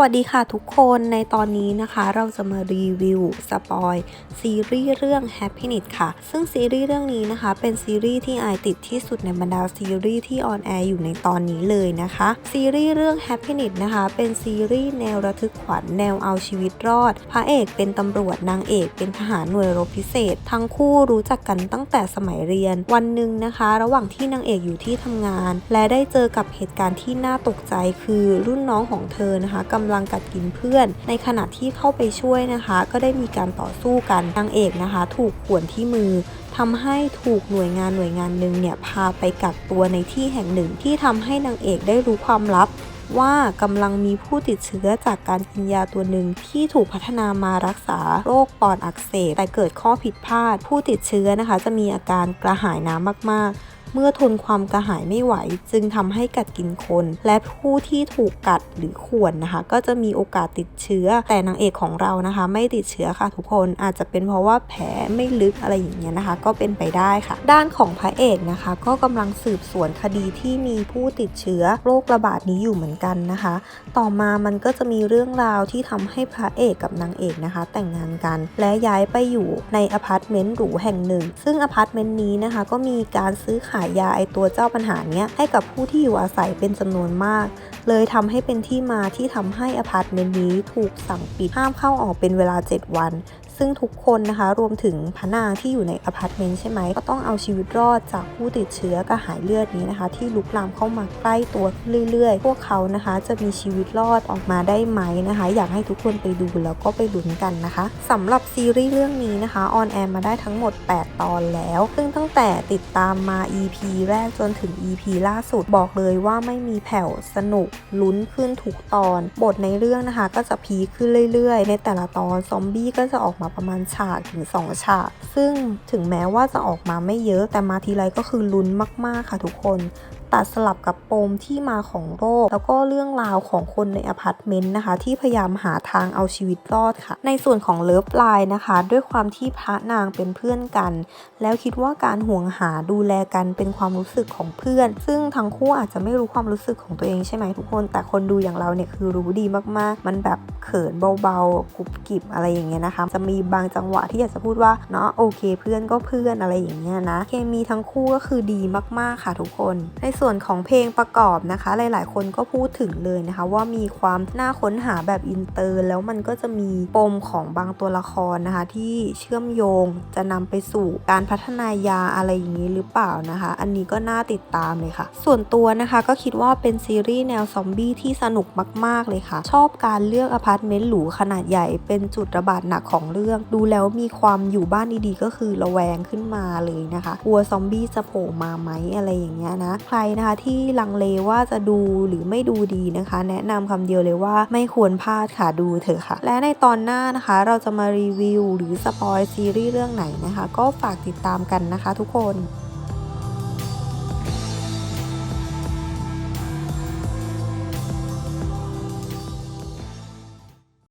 วัสดีค่ะทุกคนในตอนนี้นะคะเราจะมารีวิวสปอยซีรีส์เรื่อง Happiness ค่ะ ซึ่งซีรีส์เรื่องนี้นะคะ เป็นซีรีส์ที่อายติดที่สุดในบรรดาซีรีส์ที่ออนแอร์อยู่ในตอนนี้เลยนะคะ ซีรีส์เรื่อง Happiness นะคะ เป็นซีรีส์แนวระทึกขวัญแนวเอาชีวิตรอด พระเอกเป็นตำรวจนางเอกเป็นทหารหน่วยรบพิเศษ ทั้งคู่รู้จักกันตั้งแต่สมัยเรียน วันหนึ่งนะคะ ระหว่างที่นางเอกอยู่ที่ทำงาน และได้เจอกับเหตุการณ์ที่น่าตกใจคือรุ่นน้องของเธอนะคะกำลังกัดกินเพื่อน ในขณะที่เข้าไปช่วยนะคะ ก็ได้มีการต่อสู้กันนางเอกนะคะ ถูกข่วนที่มือทำให้ถูกหน่วยงานหน่วยงานหนึ่งเนี่ยพาไปกักตัวในที่แห่งหนึ่งที่ทำให้นางเอกได้รู้ความลับว่ากำลังมีผู้ติดเชื้อจากการกินยาตัวหนึ่งที่ถูกพัฒนามารักษาโรคปอดอักเสบแต่เกิดข้อผิดพลาด ผู้ติดเชื้อนะคะ จะมีอาการกระหายน้ำมากๆ เมื่อทนความกระหายไม่ไหว จึงทำให้กัดกินคน และผู้ที่ถูกกัดหรือข่วนนะคะ ก็จะมีโอกาสติดเชื้อ แต่นางเอกของเรานะคะ ไม่ติดเชื้อค่ะทุกคนอาจจะเป็นเพราะว่าแผลไม่ลึกอะไรอย่างเงี้ยนะคะ ก็เป็นไปได้ค่ะ ด้านของพระเอกนะคะ ก็กำลังสืบสวนคดีที่มีผู้ติดเชื้อโรคระบาดนี้อยู่เหมือนกันนะคะ ต่อมามันก็จะมีเรื่องราวที่ทำให้พระเอกกับนางเอกนะคะ แต่งงานกัน และย้ายไปอยู่ในอพาร์ตเมนต์หรูแห่งหนึ่ง ซึ่งอพาร์ตเมนต์นี้นะคะ ก็มีการซื้อขายยาไอตัวเจ้าปัญหาเนี้ยให้กับผู้ที่อยู่อาศัยเป็นจำนวนมาก เลยทำให้เป็นที่มาที่ทำให้อพาร์ตเมนต์นี้ถูกสั่งปิดห้ามเข้าออกเป็นเวลา 7 วัน ซึ่งทุกคนนะคะรวมถึงพนางที่อยู่ในอพาร์ตเมนต์ใช่ไหมก็ต้องเอาชีวิตรอดจากผู้ติดเชื้อกระหายเลือดนี้นะคะ ที่ลุกลามเข้ามาใกล้ตัวเรื่อยๆ พวกเขานะคะจะมีชีวิตรอดออกมาได้ไหมนะคะ อยากให้ทุกคนไปดูแล้วก็ไปลุ้นกันนะคะสำหรับซีรีส์เรื่องนี้นะคะออนแอร์มาได้ทั้งหมด 8 ตอนแล้ว ซึ่งตั้งแต่ติดตามมา EP แรกจนถึง EP ล่าสุดบอกเลยว่าไม่มีแผ่วสนุกลุ้นขึ้นทุกตอน บทในเรื่องนะคะ ก็จะพีขึ้นเรื่อยๆ ในแต่ละตอนซอมบี้ก็จะออกมาประมาณฉากถึง 2 ฉาก ซึ่งถึงแม้ว่าจะออกมาไม่เยอะแต่มาทีไรก็คือลุ้นมาก ๆ ค่ะทุกคน ตัดสลับกับปมที่มาของโรค แล้วก็เรื่องราวของคนในอพาร์ตเมนต์นะคะ ที่พยายามหาทางเอาชีวิตรอดค่ะ ในส่วนของเลิฟไลน์นะคะ ด้วยความที่พระนางเป็นเพื่อนกัน แล้วคิดว่าการห่วงหาดูแลกันเป็นความรู้สึกของเพื่อน ซึ่งทั้งคู่อาจจะไม่รู้ความรู้สึกของตัวเองใช่ไหมทุกคน แต่คนดูอย่างเราเนี่ยคือรู้ดีมากๆ มันแบบเขินเบาๆกรุบกริบอะไรอย่างเงี้ยนะคะ จะมีบางจังหวะที่อยากจะพูดว่าเนาะโอเค เพื่อนก็เพื่อนอะไรอย่างเงี้ยนะ เคมีทั้งคู่ก็คือดีมากๆค่ะทุกคน ในส่วน่วนของเพลงประกอบนะคะ หลาย ๆ คนก็พูดถึงเลยนะคะ ว่ามีความน่าค้นหาแบบอินเตอร์ แล้วมันก็จะมีปมของบางตัวละครนะคะ ที่เชื่อมโยงจะนำไปสู่การพัฒนายาอะไรอย่างนี้หรือเปล่านะคะ อันนี้ก็น่าติดตามเลยค่ะ ส่วนตัวนะคะก็คิดว่าเป็นซีรีส์แนวซอมบี้ที่สนุกมาก ๆ เลยค่ะ ชอบการเลือกอพาร์ตเมนต์หรูขนาดใหญ่เป็นจุดระบาดหนักของเรื่อง ดูแล้วมีความอยู่บ้านดี ๆ ก็คือระแวงขึ้นมาเลยนะคะกลัวซอมบี้จะโผล่มาไหมอะไรอย่างเงี้ยนะ ใครนะคะที่ลังเลว่าจะดูหรือไม่ดูดีนะคะ แนะนำคำเดียวเลยว่าไม่ควรพลาดค่ะดูเถอะค่ะ และในตอนหน้านะคะเราจะมารีวิว หรือสปอยซีรีส์เรื่องไหนนะคะ ก็ฝากติดตามกันนะคะทุกคน